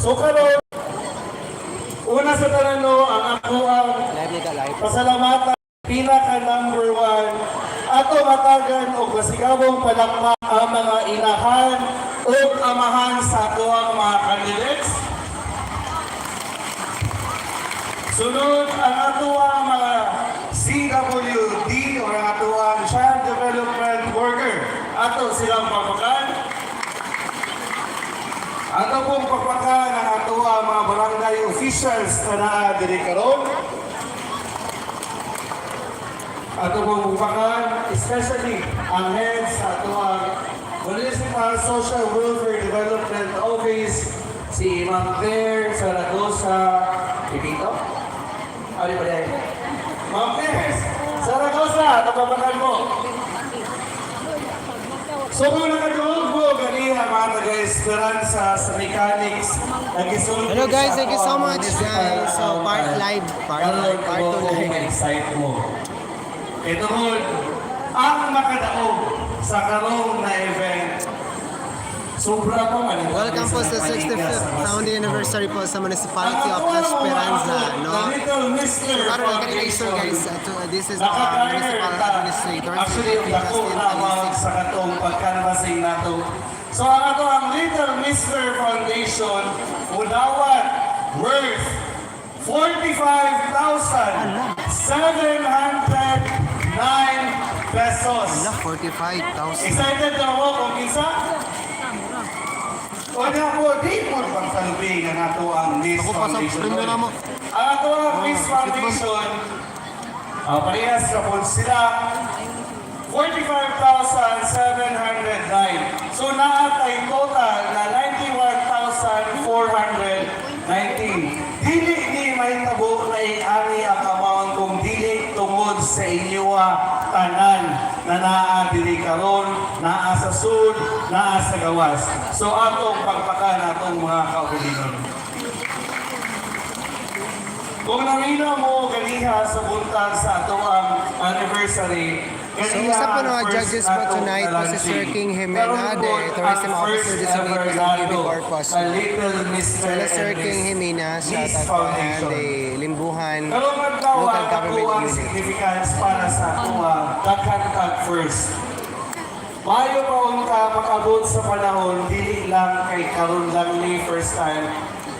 So karon una sa tanan no, ang ako ang pasalamatan pinaka number one ato matagan og masigabong palakpak ang mga inahan o amahan sa ato ang mga candidates. Sunod ang ato ang mga CWD o ang ato ang Child Development Worker. Ato silang papakan. Ato pong papakan mga barangay officials na naa diri karon. Ato pong papakan, especially ang heads ato ang Municipal Social Welfare Development Office, si Ma'am Claire Zaragoza, Pipito? Ano ba yan? Ma'am Claire Zaragoza, tapapakan mo. So kung gani taga-esperanza sa mechanics, Hello guys, thank you so much guys. So part live, part live, part ko 2 kung live. Ito mo, ang makadaog sa karong na event, sobra pa man. Welcome po sa 65th founding anniversary po sa Municipality of Esperanza, no? Para lang kanina iso guys, uh, to- this is our municipal administrator, Actually, yung dako Talisig. sa katong pagkanabasing nato. So ang ato ang Little Mister Foundation, Udawat, worth 45,709 pesos. Ala, 45,000. Excited na ako kung kinsa? O na po, di mo bang talubing ang ato ang Miss Ako pa sa Foundation. na mo. Ang ato ang Miss Foundation, uh, parehas na po sila, 45,709. So naatay total na 91,419. Dili ni may tabo na i-ari ang amount kung dili tungod sa inyo ah, tanan na naa dili karon, naa sa sud, naa sa gawas. So atong pagpakan atong mga kaulinon. Kung namino mo ganiha sa buntag sa ato ang anniversary, So isa po ng mga judges po tonight po si Sir King Jimena, tourism officer designated sa PB Corpus. Sila Sir King Jimena, shout out po and the Limbuhan Local Government Unit. significance para sa ato ang Daghan first. Mayo pa unta makabot sa panahon dili lang kay karon lang ni first time.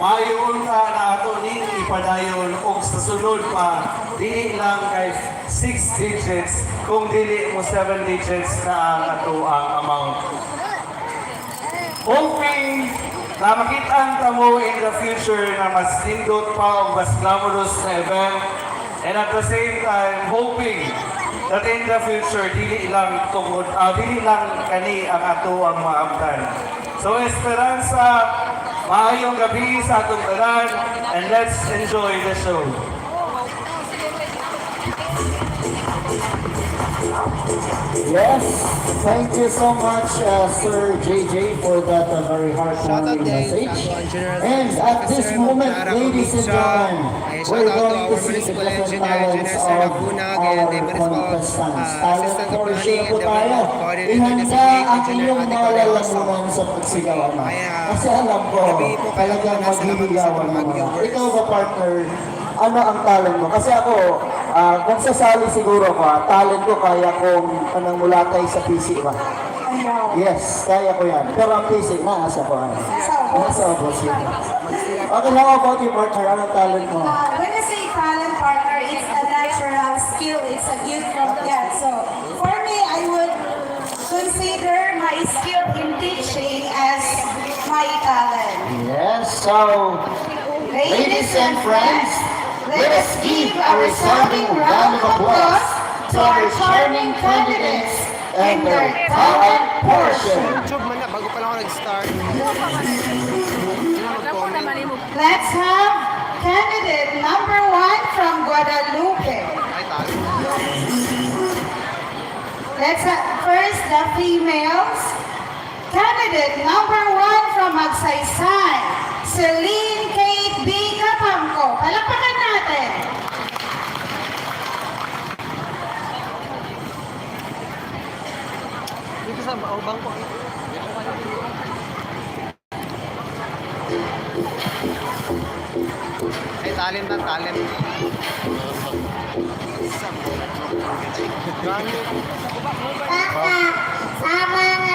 Mayo unta na ato ning ipadayon og sa sunod pa dili lang kay 6 digits kung dili mo 7 digits na ang ato ang amount. Hoping na makita ang tamo in the future na mas lindot pa o mas glamorous na event and at the same time hoping that in the future dili lang tungod ah, dili lang kani ang ato ang maabtan. So Esperanza, maayong gabi sa atong tanan and let's enjoy the show. Yes, thank you so much, uh, Sir JJ, for that uh, very heartwarming message. And at this moment, ladies and gentlemen, we're going to see the different talents of our contestants. uh, Talent portion po tayo. Ihanda ang inyong mga lalamunan sa pagsigaw ama. Kaya, Kasi alam ko, talagang magliligawan mga. Ikaw ba, partner, ano ang talent mo? Kasi ako, ah, kung sasali siguro ko, ah, talent ko kaya kong anong mulatay sa PC ba? Yes, kaya ko yan. Pero ang PC, naasa ko. Ano? Nasa obos yun. Okay, how about you, partner? Anong talent mo? Uh, when I say talent partner, it's a natural skill. It's a gift from God. So for me, I would consider my skill in teaching as my talent. Yes, so, ladies and friends, let us give a resounding round of applause to our charming candidates and their talent portion. Let's have candidate number one from Guadalupe. Let's have first the females. Candidate number one from Magsaysay, Celine Ay, talent na, talent. Baka sa mga